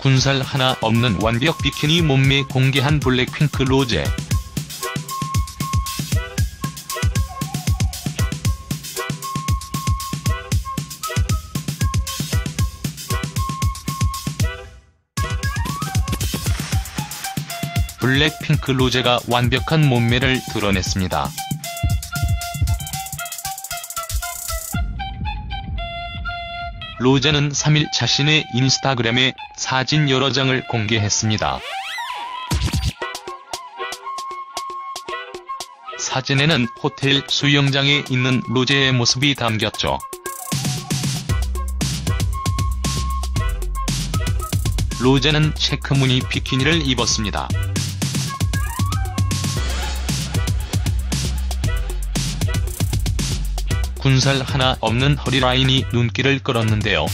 군살 하나 없는 완벽 비키니 몸매 공개한 블랙핑크 로제. 블랙핑크 로제가 완벽한 몸매를 드러냈습니다. 로제는 3일 자신의 인스타그램에 사진 여러 장을 공개했습니다. 사진에는 호텔 수영장에 있는 로제의 모습이 담겼죠. 로제는 체크무늬 비키니를 입었습니다. 군살 하나 없는 허리라인이 눈길을 끌었는데요.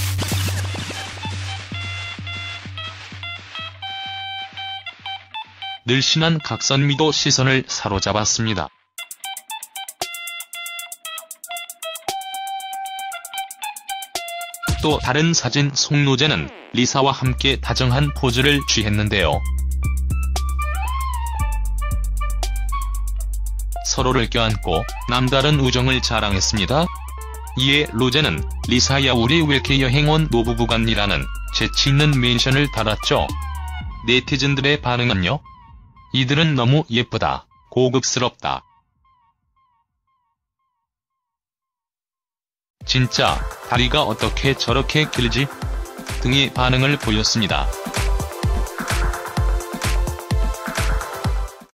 늘씬한 각선미도 시선을 사로잡았습니다. 또 다른 사진 송로제는 리사와 함께 다정한 포즈를 취했는데요. 서로를 껴안고 남다른 우정을 자랑했습니다. 이에 로제는 리사야 우리 왜 이렇게 여행 온 노부부 같니라는 재치있는 멘션을 달았죠. 네티즌들의 반응은요? 이들은 너무 예쁘다, 고급스럽다. 진짜 다리가 어떻게 저렇게 길지? 등의 반응을 보였습니다.